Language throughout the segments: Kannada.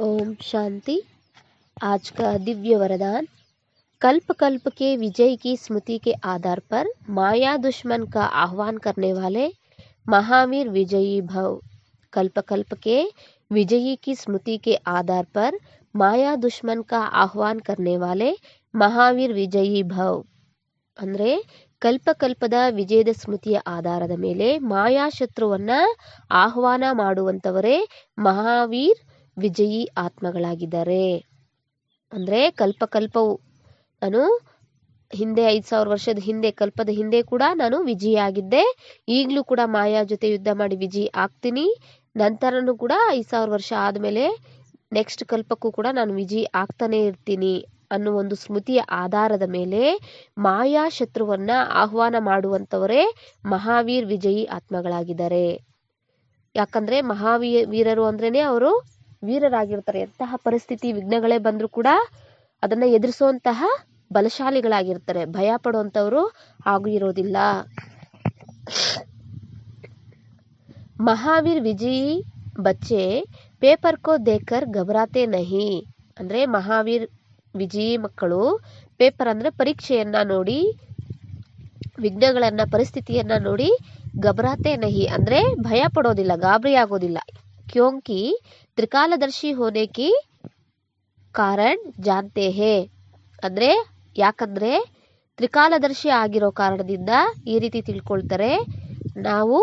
ओम शांति आज का दिव्य वरदान कल्प कल्प के विजय की स्मृति के आधार पर माया दुश्मन का आह्वान करने वाले महावीर विजयी भव कल्प कल्प के विजयी की स्मृति के आधार पर माया दुश्मन का आह्वान करने वाले ಮಹಾವೀರ್ ವಿಜಯೀ ಭವ್ ಅಂದರೆ ಕಲ್ಪಕಲ್ಪದ ವಿಜಯದ ಸ್ಮೃತಿಯ ಆಧಾರದ ಮೇಲೆ ಮಾಯಾಶತ್ರುವನ್ನ ಆಹ್ವಾನ ಮಾಡುವಂಥವರೇ ಮಹಾವೀರ್ ವಿಜಯೀ ಆತ್ಮಗಳಾಗಿದ್ದಾರೆ. ಅಂದರೆ ಕಲ್ಪಕಲ್ಪವು ನಾನು ಹಿಂದೆ ಐದು ಸಾವಿರ ವರ್ಷದ ಹಿಂದೆ, ಕಲ್ಪದ ಹಿಂದೆ ಕೂಡ ನಾನು ವಿಜಯಿ ಆಗಿದ್ದೆ. ಈಗಲೂ ಕೂಡ ಮಾಯಾ ಜೊತೆ ಯುದ್ಧ ಮಾಡಿ ವಿಜಯಿ ಆಗ್ತೀನಿ. ನಂತರನೂ ಕೂಡ ಐದು ಸಾವಿರ ವರ್ಷ ಆದಮೇಲೆ ನೆಕ್ಸ್ಟ್ ಕಲ್ಪಕ್ಕೂ ಕೂಡ ನಾನು ವಿಜಯಿ ಆಗ್ತಾನೆ ಇರ್ತೀನಿ ಅನ್ನೋ ಒಂದು ಸ್ಮೃತಿಯ ಆಧಾರದ ಮೇಲೆ ಮಾಯಾ ಶತ್ರುವನ್ನ ಆಹ್ವಾನ ಮಾಡುವಂಥವರೇ ಮಹಾವೀರ್ ವಿಜಯಿ ಆತ್ಮಗಳಾಗಿದ್ದಾರೆ. ಯಾಕಂದ್ರೆ ಮಹಾವೀ, ವೀರರು ಅಂದ್ರೇನೆ ಅವರು ವೀರರಾಗಿರ್ತಾರೆ. ಎಂತಹ ಪರಿಸ್ಥಿತಿ ವಿಘ್ನಗಳೇ ಬಂದರೂ ಕೂಡ ಅದನ್ನ ಎದುರಿಸುವಂತಹ ಬಲಶಾಲಿಗಳಾಗಿರ್ತಾರೆ. ಭಯ ಪಡುವಂಥವರು ಹಾಗೂ ಇರೋದಿಲ್ಲ. ಮಹಾವೀರ್ ವಿಜಯಿ ಬಚ್ಚೆ, ಪೇಪರ್ ಕೋ ದೇಕರ್ ಘಬರಾತೆ ನಹಿ. ಅಂದ್ರೆ ಮಹಾವೀರ್ ವಿಜಯಿ ಮಕ್ಕಳು ಪೇಪರ್ ಅಂದ್ರೆ ಪರೀಕ್ಷೆಯನ್ನ ನೋಡಿ, ವಿಘ್ನಗಳನ್ನ, ಪರಿಸ್ಥಿತಿಯನ್ನ ನೋಡಿ ಗಬರಾತೆ ನಹಿ. ಅಂದ್ರೆ ಭಯ ಪಡೋದಿಲ್ಲ, ಗಾಬರಿ ಆಗೋದಿಲ್ಲ. ಕ್ಯೋಂಕಿ ತ್ರಿಕಾಲದರ್ಶಿ ಹೋನೆ ಕಿ ಕಾರಣ್ ಜಾನ್ತೆ ಹೇ ಅಂದ್ರೆ ಯಾಕಂದ್ರೆ ತ್ರಿಕಾಲದರ್ಶಿ ಆಗಿರೋ ಕಾರಣದಿಂದ ಈ ರೀತಿ ತಿಳ್ಕೊಳ್ತಾರೆ ನಾವು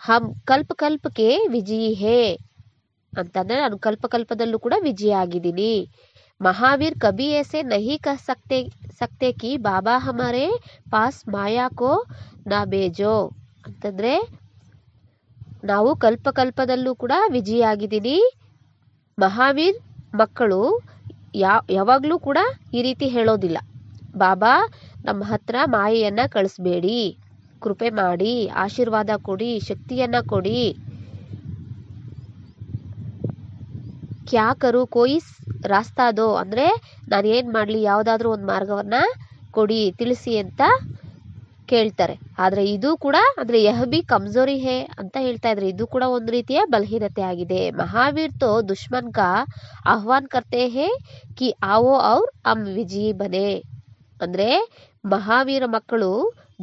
ಹಮ್ ಕಲ್ಪ ಕಲ್ಪಕ್ಕೆ ವಿಜಯಿ ಹೇ ಅಂತಂದ್ರೆ ನಾನು ಕಲ್ಪ ಕಲ್ಪದಲ್ಲೂ ಕೂಡ ವಿಜಯ ಆಗಿದ್ದೀನಿ महावीर कभी ऐसे नहीं कह सकते सकते कि बाबा हमारे पास माया को ನಾ ಬೇಜೋ ಅಂತಂದ್ರೆ ನಾವು ಕಲ್ಪ ಕಲ್ಪದಲ್ಲೂ ಕೂಡ ವಿಜಯಿ ಆಗಿದ್ದೀನಿ ಮಹಾವೀರ್ ಮಕ್ಕಳು ಯಾವಾಗಲೂ ಕೂಡ ಈ ರೀತಿ ಹೇಳೋದಿಲ್ಲ. ಬಾಬಾ, ನಮ್ಮ ಹತ್ರ ಮಾಯೆಯನ್ನ ಕಳಿಸ್ಬೇಡಿ. ಕೃಪೆ ಮಾಡಿ, ಆಶೀರ್ವಾದ ಕೊಡಿ, ಶಕ್ತಿಯನ್ನ ಕೊಡಿ. ಕ್ಯಾಕರು ಕೋಯಿಸ್ ರಾಸ್ತಾದೋ ಅಂದ್ರೆ ನಾನು ಏನು ಮಾಡ್ಲಿ? ಯಾವ್ದಾದ್ರು ಒಂದು ಮಾರ್ಗವನ್ನ ಕೊಡಿ, ತಿಳಿಸಿ ಅಂತ ಕೇಳ್ತಾರೆ. ಆದ್ರೆ ಇದು ಕೂಡ ಅಂದ್ರೆ ಯಹ ಬಿ ಕಮ್ಜೋರಿ ಹೇ ಅಂತ ಹೇಳ್ತಾ ಇದ್ರೆ. ಇದು ಕೂಡ ಒಂದು ರೀತಿಯ ಬಲಹೀನತೆ ಆಗಿದೆ. ಮಹಾವೀರ್ ತೋ ದುಶ್ಮನ್ ಕಾ ಆಹ್ವಾನ್ ಕರ್ತೆ ಹೇ ಕಿ ಆವೋ ಅವ್ರ ಅಮ್ ವಿಜಿ ಬನೆ. ಅಂದ್ರೆ ಮಹಾವೀರ ಮಕ್ಕಳು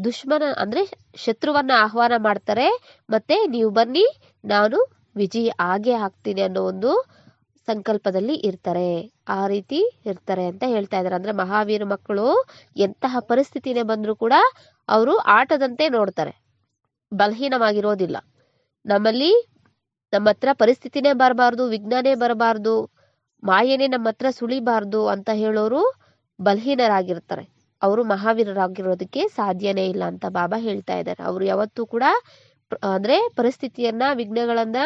ದುಶ್ಮನ, ಅಂದ್ರೆ ಶತ್ರುವನ್ನ ಆಹ್ವಾನ ಮಾಡ್ತಾರೆ. ಮತ್ತೆ ನೀವು ಬನ್ನಿ, ನಾನು ವಿಜಿ ಆಗೇ ಆಗ್ತೀನಿ ಅನ್ನೋ ಒಂದು ಸಂಕಲ್ಪದಲ್ಲಿ ಇರ್ತಾರೆ. ಆ ರೀತಿ ಇರ್ತಾರೆ ಅಂತ ಹೇಳ್ತಾ ಇದ್ದಾರೆ. ಅಂದ್ರೆ ಮಹಾವೀರ ಮಕ್ಕಳು ಎಂತಹ ಪರಿಸ್ಥಿತಿನೇ ಬಂದರೂ ಕೂಡ ಅವರು ಆಟದಂತೆ ನೋಡ್ತಾರೆ. ಬಲಹೀನವಾಗಿರೋದಿಲ್ಲ. ನಮ್ಮಲ್ಲಿ ನಮ್ಮ ಹತ್ರ ಪರಿಸ್ಥಿತಿನೇ ಬರಬಾರ್ದು, ವಿಜ್ಞಾನೇ ಬರಬಾರ್ದು, ಮಾಯೇನೆ ನಮ್ಮ ಹತ್ರ ಸುಳಿಬಾರ್ದು ಅಂತ ಹೇಳೋರು ಬಲಹೀನರಾಗಿರ್ತಾರೆ. ಅವರು ಮಹಾವೀರರಾಗಿರೋದಕ್ಕೆ ಸಾಧ್ಯನೇ ಇಲ್ಲ ಅಂತ ಬಾಬಾ ಹೇಳ್ತಾ ಇದ್ದಾರೆ. ಅವರು ಯಾವತ್ತೂ ಕೂಡ ಅಂದ್ರೆ ಪರಿಸ್ಥಿತಿಯನ್ನ, ವಿಘ್ನಗಳನ್ನ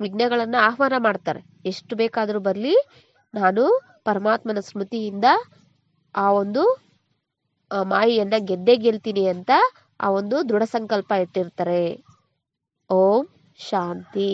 ವಿಘ್ನಗಳನ್ನ ಆಹ್ವಾನ ಮಾಡ್ತಾರೆ. ಎಷ್ಟು ಬೇಕಾದರೂ ಬರಲಿ, ನಾನು ಪರಮಾತ್ಮನ ಸ್ಮೃತಿಯಿಂದ ಆ ಒಂದು ಮಾಯೆಯನ್ನ ಗೆದ್ದೇ ಗೆಲ್ತೀನಿ ಅಂತ ಆ ಒಂದು ದೃಢ ಸಂಕಲ್ಪ ಇಟ್ಟಿರ್ತಾರೆ. ಓಂ ಶಾಂತಿ.